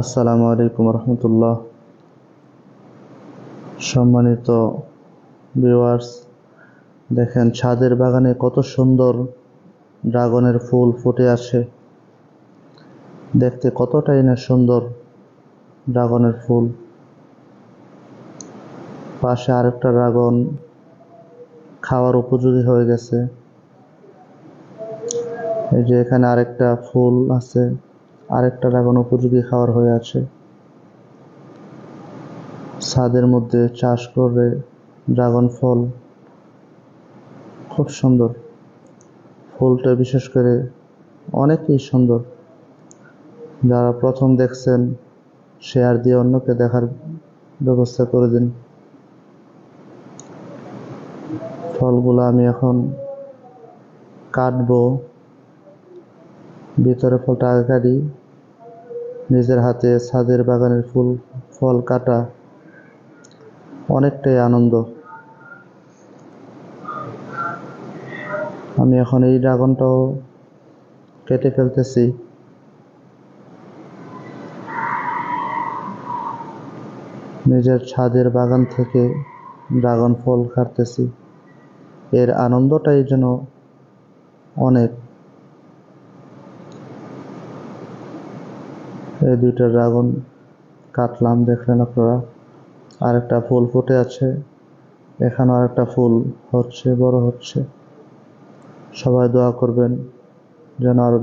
আসসালামু আলাইকুম রহমতুল্লাহ। সম্মানিত ভিউয়ার্স দেখেন ছাদের বাগানে কত সুন্দর ড্রাগনের ফুল ফুটে আছে দেখতে কতটাই না সুন্দর ড্রাগনের ফুল। পাশে আরেকটা ড্রাগন খাওয়ার উপযোগী হয়ে গেছে। এই যে এখানে আরেকটা ফুল আছে। আরেকটা ড্রাগন উপযোগী খাওয়ার হয়ে আছে। ছাদের মধ্যে চাষ করে ড্রাগন ফল। খুব সুন্দর। ফুলটা বিশেষ করে অনেকই সুন্দর। যারা প্রথম দেখছেন, শেয়ার দিয়ে অন্যকে দেখার ব্যবস্থা করে দিন। ফলগুলো আমি এখন কাটবো। ভিতরে ফলটা আগে কাটি, নিজের হাতে ছাদের বাগানের ফুল, ফল কাটা। অনেকটাই আনন্দ। আমি এখন এই ড্রাগনটাও কেটে ফেলতেছি। নিজের ছাদের বাগান থেকে ড্রাগন ফল কাটতেছি। এর আনন্দটাই যেন অনেক। এই দুইটা ড্রাগন কাটলাম, দেখলেন আপনারা। আরেকটা ফুল ফুটে আছে, এখানে আরেকটা ফুল হচ্ছে, বড় হচ্ছে। সবাই দোয়া করবেন, যেন আরও